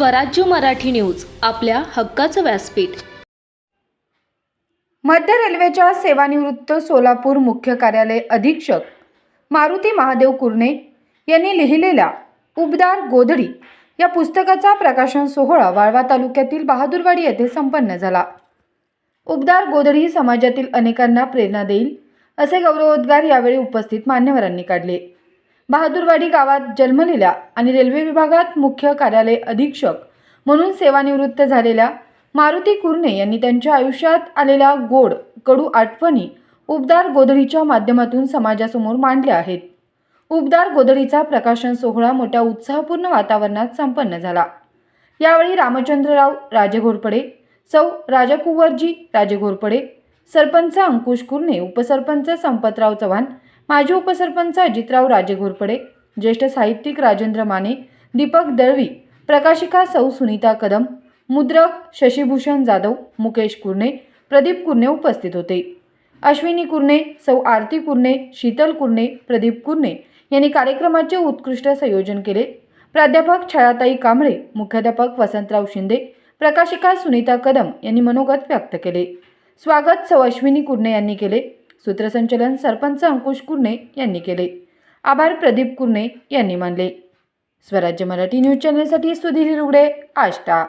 स्वराज्य मराठी न्यूज आपल्या हक्काचं व्यासपीठ. मध्य रेल्वेच्या सेवानिवृत्त सोलापूर मुख्य कार्यालय अधीक्षक मारुती महादेव कुर्णे यांनी लिहिलेल्या उबदार गोधडी या पुस्तकाचा प्रकाशन सोहळा वाळवा तालुक्यातील बहादूरवाडी येथे संपन्न झाला. उबदार गोधडी समाजातील अनेकांना प्रेरणा देईल असे गौरवोद्गार यावेळी उपस्थित मान्यवरांनी काढले. बहादूरवाडी गावात जन्मलेल्या आणि रेल्वे विभागात मुख्य कार्यालय अधीक्षक म्हणून सेवानिवृत्त झालेल्या मारुती कुर्णे यांनी त्यांच्या आयुष्यात आलेल्या गोड कडू आठवणी उबदार गोधडीच्या माध्यमातून समाजासमोर मांडल्या आहेत. उबदार गोधडीचा प्रकाशन सोहळा मोठ्या उत्साहपूर्ण वातावरणात संपन्न झाला. यावेळी रामचंद्रराव राजे घोरपडे सौ राजाकुंवरजी राजे घोरपडे सरपंच अंकुश कुर्णे उपसरपंच संपतराव चव्हाण माजी उपसरपंच अजितराव राजे घोरपडे ज्येष्ठ साहित्यिक राजेंद्र माने दीपक दळवी प्रकाशिका सौ सुनीता कदम मुद्रक शशीभूषण जाधव मुकेश कुर्णे प्रदीप कुर्णे उपस्थित होते. अश्विनी कुर्णे सौ आरती कुर्णे शीतल कुर्णे प्रदीप कुर्णे यांनी कार्यक्रमाचे उत्कृष्ट संयोजन केले. प्राध्यापक छायाताई कांबळे मुख्याध्यापक वसंतराव शिंदे प्रकाशिका सुनीता कदम यांनी मनोगत व्यक्त केले. स्वागत सौ अश्विनी कुर्णे यांनी केले. सूत्रसंचलन सरपंच अंकुश कुर्णे यांनी केले. आभार प्रदीप कुर्णे यांनी मानले. स्वराज्य मराठी न्यूज चॅनलसाठी सुधीर रुगडे आष्टा.